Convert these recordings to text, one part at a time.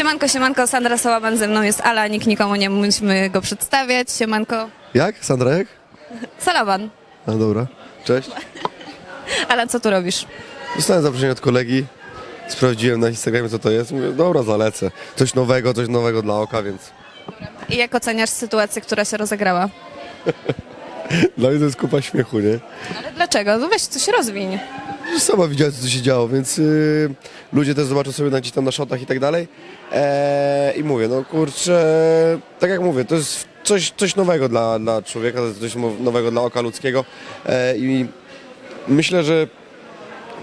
Siemanko, siemanko, Sandra Sołaban ze mną jest Ala, nikt nikomu nie musimy go przedstawiać. Siemanko, Jak? Sandra jak? Salaban. No dobra. Cześć. Ala, co tu robisz? Dostałem zaproszenie od kolegi. Sprawdziłem na Instagramie co to jest. Mówię, dobra, zalecę. Coś nowego, coś nowego dla oka, więc I jak oceniasz sytuację, która się rozegrała? dla mnie to jest kupa śmiechu, nie? Ale dlaczego? No weź, coś rozwiń. Sama widziałem co tu się działo, więc yy, ludzie też zobaczą sobie na, gdzieś tam na shotach i tak dalej. Eee, I mówię, no kurczę, tak jak mówię, to jest coś, coś nowego dla, dla człowieka, to jest coś nowego dla oka ludzkiego. Eee, I myślę, że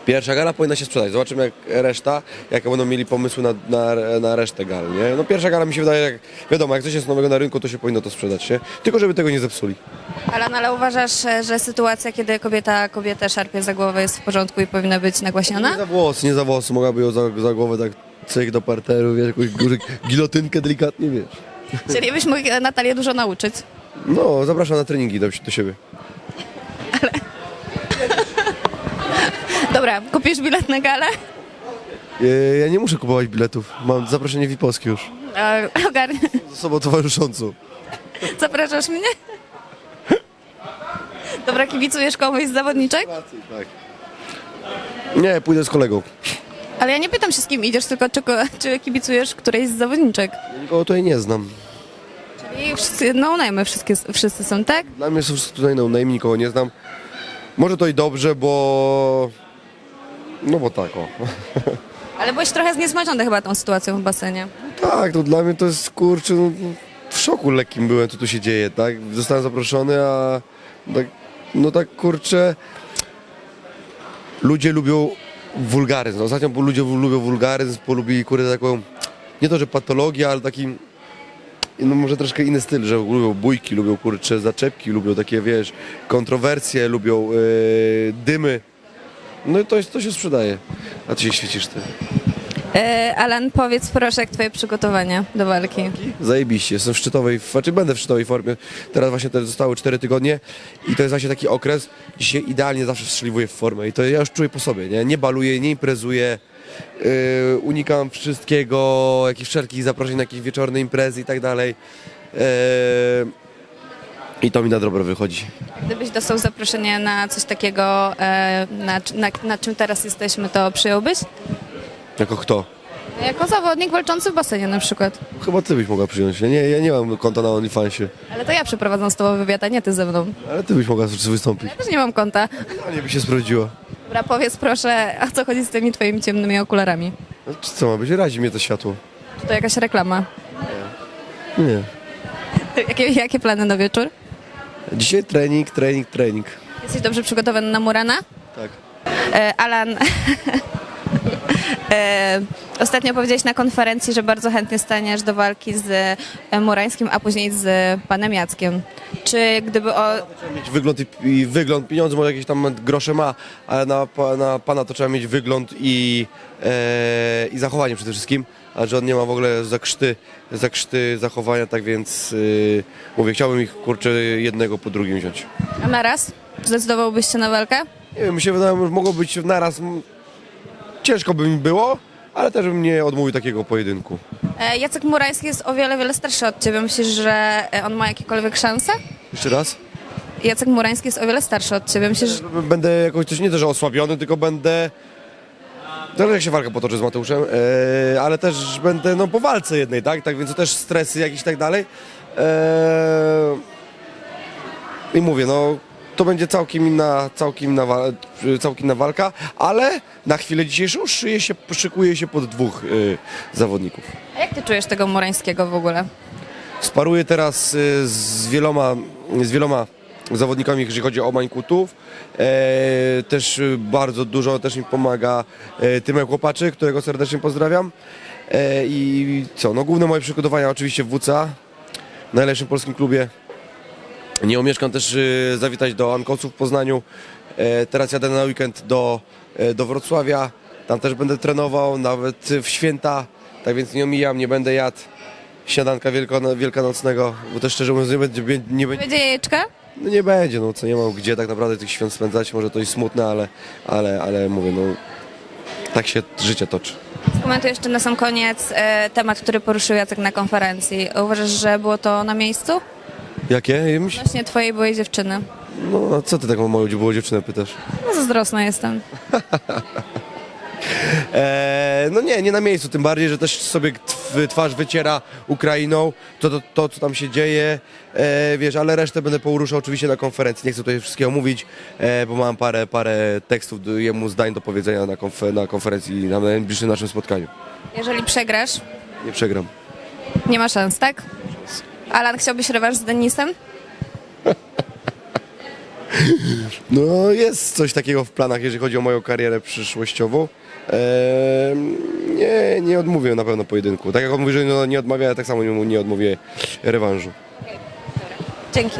Pierwsza gala powinna się sprzedać. Zobaczymy jak reszta, jakie będą mieli pomysły na, na, na resztę gal, nie? No pierwsza gala mi się wydaje, jak wiadomo, jak coś jest nowego na rynku, to się powinno to sprzedać, nie? Tylko żeby tego nie zepsuli. Alan, ale uważasz, e, że sytuacja, kiedy kobieta kobietę szarpie za głowę jest w porządku i powinna być Nie nagłaśniona? za włosy, nie za włosy, mogłaby ją za, za głowę tak cyk do parteru, wiesz, jakąś gilotynkę delikatnie, wiesz. Czyli byś mógł e, Natalię dużo nauczyć. No, zapraszam na treningi do, do siebie. Dobra, kupisz bilet na galę? E, Ja nie muszę kupować biletów, mam zaproszenie VIP-owskie już. E, Ogarnę. Z osobą towarzyszącą. Zapraszasz mnie? Dobra, kibicujesz komuś z zawodniczek? Tak. Nie, pójdę z kolegą. Ale ja nie pytam się z kim idziesz, tylko czy, ko- czy kibicujesz którejś z zawodniczek. Ja nikogo tutaj nie znam. I wszyscy, no najmy wszystkie, wszyscy są, tak? Dla mnie są wszyscy tutaj no name, nikogo nie znam. Może to i dobrze, bo... No bo tak, o. Ale byłeś trochę zniesmaczony chyba tą sytuacją w basenie. Tak, to dla mnie to jest kurczę, no, w szoku lekkim byłem, co tu się dzieje, tak? Zostałem zaproszony, a tak, no tak kurczę, ludzie lubią wulgaryzm. Ostatnio bo ludzie lubią wulgaryzm, polubili kurde taką, nie to, że patologię, ale taki, no może troszkę inny styl, że lubią bójki, lubią kurczę zaczepki, lubią takie, wiesz, kontrowersje, lubią yy, dymy. No i to, to się sprzedaje. A ty się świecisz ty. E, Alan, powiedz proszę, jak twoje przygotowania do walki? Zajebiście, jestem w szczytowej, znaczy będę w szczytowej formie. Teraz właśnie te zostały 4 tygodnie i to jest właśnie taki okres, gdzie się idealnie zawsze wstrzeliwuję w formę i to ja już czuję po sobie, nie? Nie baluję, nie imprezuję, yy, unikam wszystkiego, jakichś wszelkich zaproszeń na jakieś wieczorne imprezy i tak dalej. Yy, I to mi na dobro wychodzi. Gdybyś dostał zaproszenie na coś takiego, e, na, na, na czym teraz jesteśmy, to przyjąłbyś? Jako kto? Jako zawodnik walczący w basenie na przykład. Chyba ty byś mogła przyjąć. Ja nie, ja nie mam konta na OnlyFansie, Ale to ja przeprowadzam z tobą wywiad, a nie ty ze mną. ale ty byś mogła wystąpić. Ja też nie mam konta. A nie by się sprawdziło. Dobra, powiedz proszę, a co chodzi z tymi twoimi ciemnymi okularami? No, czy co ma być? Razi mnie to światło. Czy to jakaś reklama? Nie. Jakie, jakie plany na wieczór? Dzisiaj trening, trening, trening. Jesteś dobrze przygotowany na Murana? Tak. E, Alan, ostatnio powiedziałeś na konferencji, że bardzo chętnie staniesz do walki z e, Murańskim, a później z panem Jackiem. Czy gdyby o... Trzeba mieć wygląd i, i wygląd, pieniądze może jakieś tam grosze ma, ale na, na pana to trzeba mieć wygląd i, e, i zachowanie przede wszystkim, a że on nie ma w ogóle zakrzty, zakrzty zachowania, tak więc y, mówię, chciałbym ich kurczę jednego po drugim wziąć. A na raz? Zdecydowałbyś się na walkę? Nie wiem, mi się wydaje, że mogło być naraz, ciężko by mi było, ale też bym nie odmówił takiego pojedynku. E, Jacek Murański jest o wiele, wiele starszy od ciebie. Myślisz, że e, on ma jakiekolwiek szanse? Jeszcze raz? Jacek Murański jest o wiele starszy od ciebie. Myślisz, że... Będę jakoś też nie to, że osłabiony, tylko będę. Zależy jak się walka potoczy z Mateuszem, e, ale też będę no, po walce jednej, tak? Tak więc to też stresy jakieś i tak dalej. E, I mówię, no to będzie całkiem inna, całkiem inna, wa- całkiem inna walka, ale na chwilę dzisiejszą szyję się, szykuje się pod dwóch e, zawodników. A jak ty czujesz tego Murańskiego w ogóle? Sparuję teraz y, z wieloma, z wieloma zawodnikami, jeżeli chodzi o mańkutów. E, też y, bardzo dużo też mi pomaga e, Tymek Łopaczy, którego serdecznie pozdrawiam. E, I co, no główne moje przygotowania oczywiście w WCA, najlepszym polskim klubie. Nie omieszkam też y, zawitać do Ankosów w Poznaniu. E, teraz jadę na weekend do, e, do Wrocławia. Tam też będę trenował, nawet w święta. Tak więc nie omijam, nie będę jadł śniadanka wielkono, wielkanocnego, bo też szczerze mówiąc nie będzie, nie, będzie, Będzie jajeczka? no nie będzie, no co nie mam gdzie tak naprawdę tych świąt spędzać, może to jest smutne, ale, ale, ale mówię, no tak się życie toczy. Z Skomentuję jeszcze na sam koniec e, temat, który poruszył Jacek na konferencji. Uważasz, że było to na miejscu? Jakie? Myśl- Właśnie twojej byłej dziewczyny. No, a co ty taką moją było dziewczynę pytasz? No, zazdrosna jestem. E, no nie, nie na miejscu, tym bardziej, że też sobie tw- twarz wyciera Ukrainą, to, to, to co tam się dzieje, e, wiesz, ale resztę będę poruszał oczywiście na konferencji, nie chcę tutaj wszystkiego mówić, e, bo mam parę, parę tekstów, do, jemu zdań do powiedzenia na, na konferencji, na najbliższym naszym spotkaniu. Jeżeli przegrasz, Nie przegram. nie ma szans, tak? Alan, chciałbyś rewanż z Denisem? No jest coś takiego w planach, jeżeli chodzi o moją karierę przyszłościową. Nie, nie odmówię na pewno pojedynku. Tak jak on mówi, że no, nie odmawia, ja tak samo nie, nie odmówię rewanżu. Dzięki.